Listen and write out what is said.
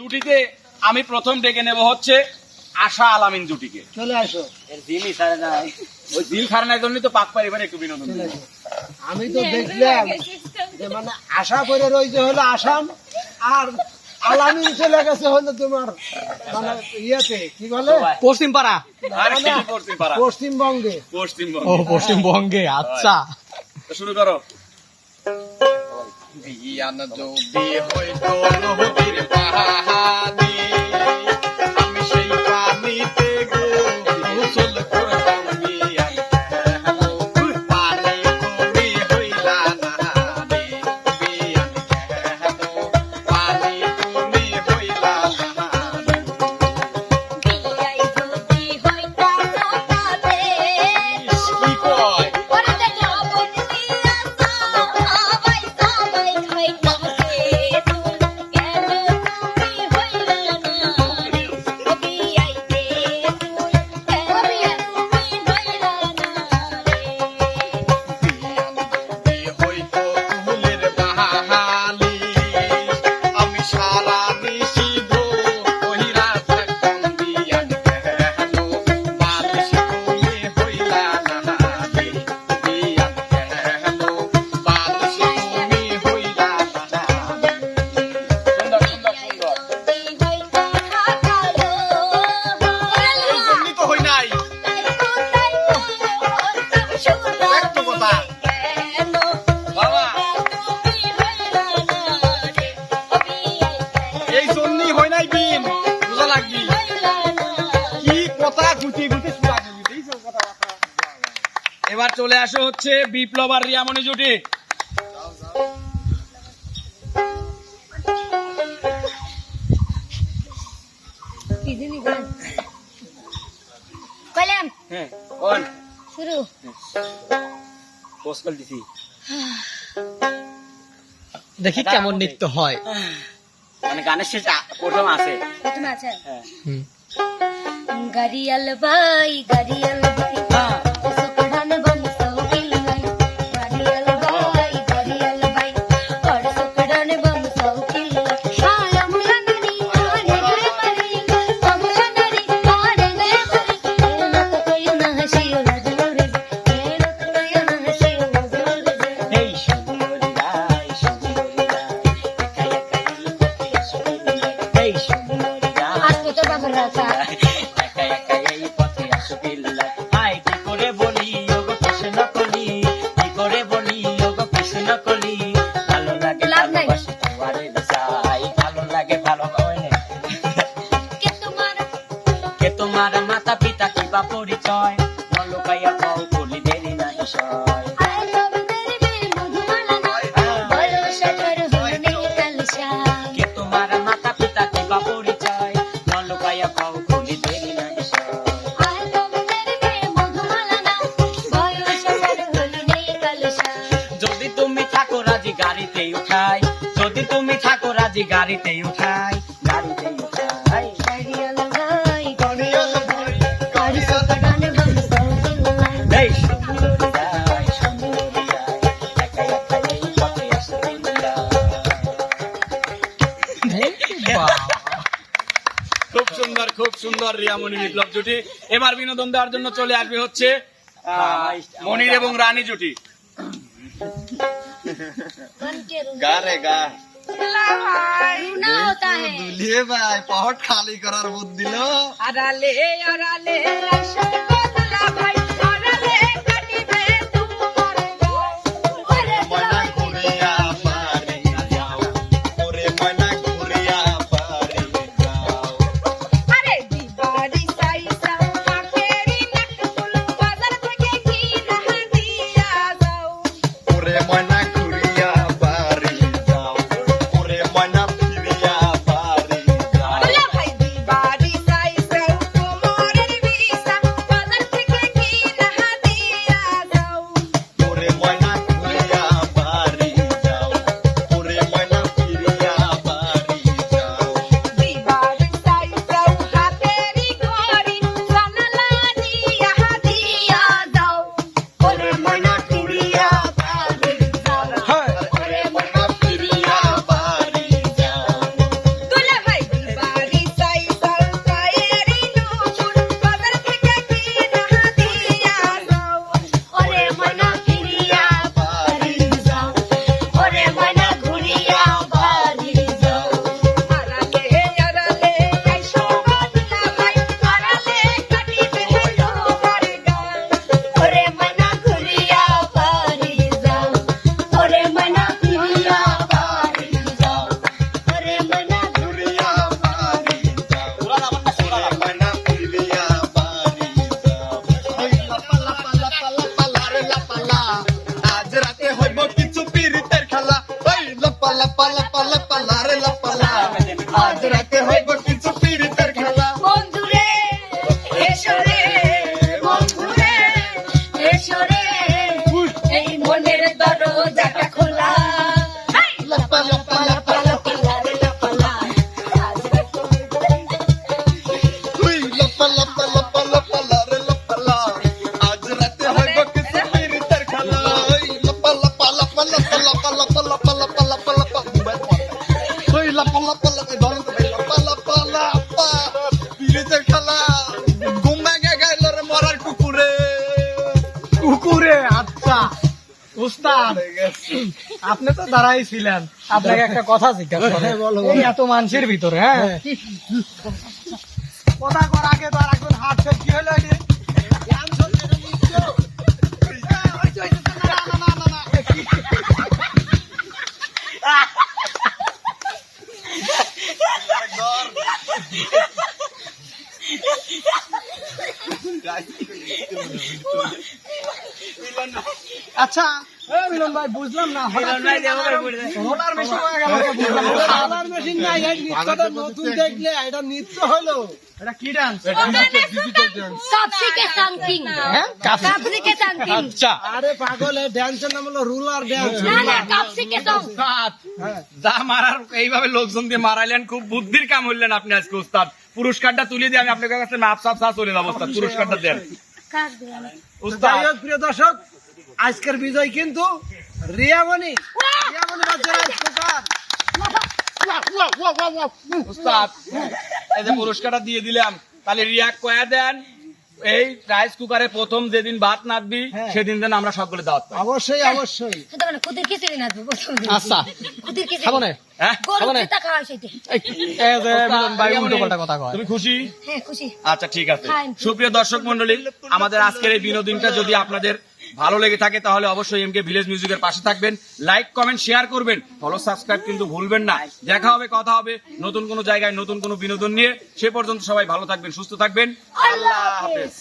জুটিতে আমি প্রথম ডেকে নেব হচ্ছে আশা আলামিন জুটিকে। চলে আসো। এর দিনই সারে নাই ওই দিন সারে জন্যই তো পাক পারিবার একটু বিনোদন দিল। আমি তো দেখলাম যে মানে আশা করে রয়েছে হলো আসাম আর আলামিন চলে গেছে হলো তোমার মানে ইয়েতে কি বলে? পশ্চিম পাড়া আর না, কি পশ্চিম পাড়া পশ্চিমবঙ্গে। পশ্চিমবঙ্গ। ও পশ্চিমবঙ্গে আচ্ছা। শুরু করো। বিয়ান যদি হইতো নদীর পাহাড়ি এবার চলে আসো হচ্ছে বিপ্লব আর রিয়ামণি জুটি। হ্যাঁ কোন শুরু। পোস্ট দিছি। দেখি কেমন নৃত্য হয়। মানে গানের শেষ প্রথম আছে। প্রথমে আছে। হ্যাঁ। গাড়িয়াল ভাই গাড়িয়াল ভাই। আজ তো তো বাবার রাখা একা একা এই পথে আসবিল্লা আই কি করে বলি ওগো কৃষ্ণ কলি? কি করে বলি ওগো কৃষ্ণ কলি? ভালো লাগে লাভ তোমারে যাই ভালো লাগে ভালো কে তোমার? কে তোমার মাতা পিতা কিবা পরিচয়? নলকাইয়া পাও কলি দেরি না বিষয়। একা এই পথে আসবিল্লা খুব সুন্দর খুব সুন্দর রিয়ামণি বিপ্লব জুটি। এবার বিনোদন দেওয়ার জন্য চলে আসবে হচ্ছে মনির এবং রানী জুটি। গা রে গা। দুলে ভাই পহট খালি করার বুদ্ধি দিল আড়ালে আড়ালে উস্তাদ আপনি তো দাঁড়াই ছিলেন। আপনাকে একটা কথা জিজ্ঞাসা করে। এত মানুষের ভিতরে হ্যাঁ? কথা কর আগে তো আর একজন হাত কি হলো আচ্ছা মিলন ভাই বুঝলাম না হঠাৎ মিলন ভাই যেমন করে বলে দেয়। রোলার মেশিন হয়ে গেল। তো বুঝলাম না। কালার মেশিন নাই এই নৃত্যটা নতুন দেখলে এটা নৃত্য হলো। এটা কি ডান্স কাপসি কে সাংকিং হ্যাঁ কাপ- কাপসি কে সাংকিং আচ্ছা। আরে পাগল ড্যান্সের নাম হলো রুলার ড্যান্স না না কাপসি কে সং উস্তাদ, যা মারার এইভাবে লোকজন দিয়ে মারাইলেন খুব বুদ্ধির কাম হইলেন আপনি আজকে উস্তাদ। পুরস্কারটা তুলে দিয়ে আমি আপনার কাছে মাপ সাপ সাপ চলে যাব পুরস্কারটা দেন। উস্তাদ। প্রিয় দর্শক আজকের বিজয় কিন্তু রিয়ামণি। রিয়ামণি বাচ্চা রাজকুমার উস্তাদ এই যে পুরস্কারটা দিয়ে দিলাম তাহলে রিয়াক কয়া দেন এই রাইস কুকারে প্রথম যেদিন ভাত নাচবি হ্যাঁ। সেদিন যেন আমরা সকলে দাওয়াত পাই। অবশ্যই অবশ্যই। মানে খিচুড়ি না আচ্ছা। খিচুড়ি। খাব না? হ্যাঁ গরু খাব না? পিতা খাওয়া সেটা এই, এই যে মিলন ভাই উল্টো পাল্টা কথা কয়। তুমি খুশি? হ্যাঁ আচ্ছা ঠিক আছে। সুপ্রিয় দর্শক মন্ডলী আমাদের আজকের এই বিনোদনটা যদি আপনাদের ভালো লেগে থাকে তাহলে অবশ্যই এমকে ভিলেজ মিউজিকের পাশে থাকবেন। লাইক কমেন্ট শেয়ার করবেন। ফলো সাবস্ক্রাইব কিন্তু ভুলবেন না। দেখা হবে, কথা হবে নতুন কোনো জায়গায়, নতুন কোন বিনোদন নিয়ে। সে পর্যন্ত সবাই ভালো থাকবেন, সুস্থ থাকবেন। আল্লাহ হাফেজ।